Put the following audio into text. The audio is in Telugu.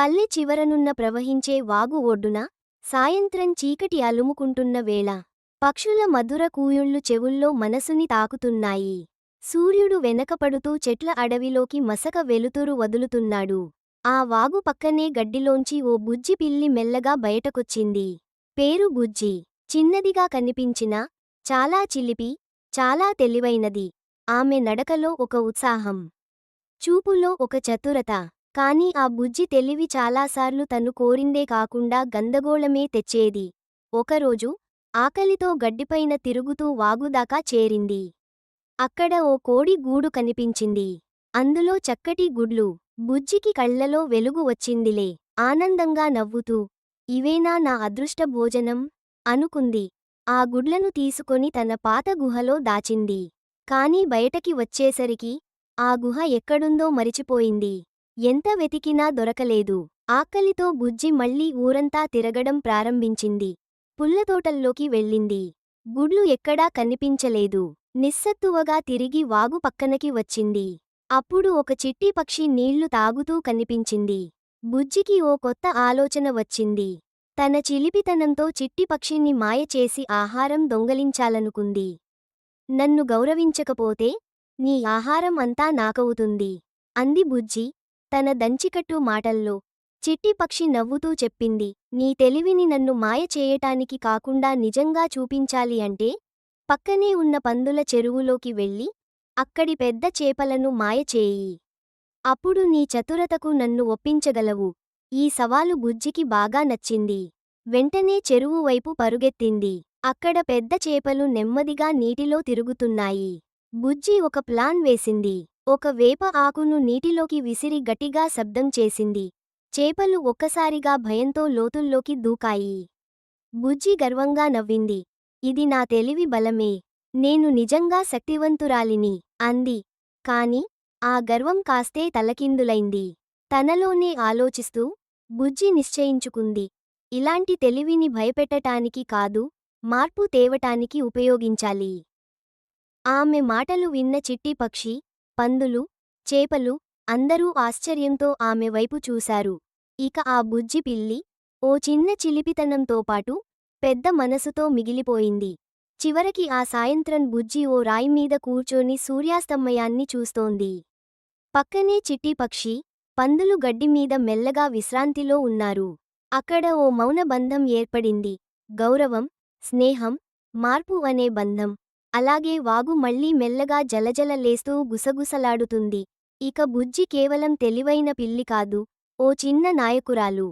పల్లె చివరనున్న ప్రవహించే వాగు ఒడ్డున సాయంత్రం చీకటి అలుముకుంటున్న వేళ పక్షుల మధుర కూయుళ్ళు చెవుల్లో మనసుని తాకుతున్నాయి. సూర్యుడు వెనకపడుతూ చెట్ల అడవిలోకి మసక వెలుతురు వదులుతున్నాడు. ఆ వాగు పక్కనే గడ్డిలోంచి ఓ బుజ్జి పిల్లి మెల్లగా బయటకొచ్చింది. పేరు బుజ్జి. చిన్నదిగా కనిపించినా చాలా చిలిపి చాలా తెలివైనది. ఆమె నడకలో ఒక ఉత్సాహం. చూపులో ఒక చతురత. కాని ఆ బుజ్జి తెలివి చాలాసార్లు తను కోరిందే కాకుండా గందగోళమే తెచ్చేది. ఒకరోజు ఆకలితో గడ్డిపైన తిరుగుతూ వాగుదాకా చేరింది. అక్కడ ఓ కోడి గూడు కనిపించింది. అందులో చక్కటి గుడ్లు. బుజ్జికి కళ్ళలో వెలుగు వచ్చిందిలే. ఆనందంగా నవ్వుతూ ఇవేనా నా అదృష్ట భోజనం అనుకుంది. ఆ గుడ్లను తీసుకొని తన పాత గుహలో దాచింది. కాని బయటకి వచ్చేసరికి ఆ గుహ ఎక్కడుందో మరిచిపోయింది. ఎంత వెతికినా దొరకలేదు. ఆకలితో బుజ్జి మళ్ళీ ఊరంతా తిరగడం ప్రారంభించింది. పుల్లతోటల్లోకి వెళ్ళింది. గుడ్లు ఎక్కడా కనిపించలేదు. నిస్సత్తువగా తిరిగి వాగు పక్కనకి వచ్చింది. అప్పుడు ఒక చిట్టి పక్షి నీళ్ళు తాగుతూ కనిపించింది. బుజ్జికి ఓ కొత్త ఆలోచన వచ్చింది. తన చిలిపితనంతో చిట్టిపక్షిని మాయచేసి ఆహారం దొంగలించాలనుకుంది. నన్ను గౌరవించకపోతే నీ ఆహారం అంతా నాకవుతుంది. అంది బుజ్జి. తన దంచికట్టు మాటల్లో చిట్టిపక్షి నవ్వుతూ చెప్పింది. నీ తెలివిని నన్ను మాయ చేయటానికి కాకుండా నిజంగా చూపించాలి అంటే పక్కనే ఉన్న పందుల చెరువులోకి వెళ్ళి అక్కడి పెద్ద చేపలను మాయ చేయి. అప్పుడు నీ చతురతకు నన్ను ఒప్పించగలవు. ఈ సవాలు బుజ్జికి బాగా నచ్చింది. వెంటనే చెరువు వైపు పరుగెత్తింది. అక్కడ పెద్ద చేపలు నెమ్మదిగా నీటిలో తిరుగుతున్నాయి. బుజ్జి ఒక ప్లాన్ వేసింది. ఒక వేప ఆకును నీటిలోకి విసిరి గట్టిగా శబ్దం చేసింది. చేపలు ఒక్కసారిగా భయంతో లోతుల్లోకి దూకాయి. బుజ్జి గర్వంగా నవ్వింది. ఇది నా తెలివి బలమే. నేను నిజంగా శక్తివంతురాలిని అంది. కాని ఆ గర్వం కాస్తే తలకిందులైంది. తనలోనే ఆలోచిస్తూ బుజ్జి నిశ్చయించుకుంది. ఇలాంటి తెలివిని భయపెట్టటానికి కాదు మార్పు తేవటానికి ఉపయోగించాలి. ఆమె మాటలు విన్న చిట్టి పక్షి పందులు చేపలు అందరూ ఆశ్చర్యంతో ఆమె వైపు చూశారు. ఇక ఆ బుజ్జి పిల్లి ఓ చిన్న చిలిపితనంతో పాటు పెద్ద మనసుతో మిగిలిపోయింది. చివరికి ఆ సాయంత్రం బుజ్జి ఓ రాయిమీద కూర్చొని సూర్యాస్తమయాన్ని చూస్తోంది. పక్కనే చిట్టి పక్షి పందులు గడ్డిమీద మెల్లగా విశ్రాంతిలో ఉన్నారు. అక్కడ ఓ మౌన బంధం ఏర్పడింది. గౌరవం స్నేహం మార్పు అనే బంధం. అలాగే వాగు మళ్ళీ మెల్లగా జలజల లేస్తూ గుసగుసలాడుతుంది. ఇక బుజ్జి కేవలం తెలివైన పిల్లి కాదు ఓ చిన్న నాయకురాలు.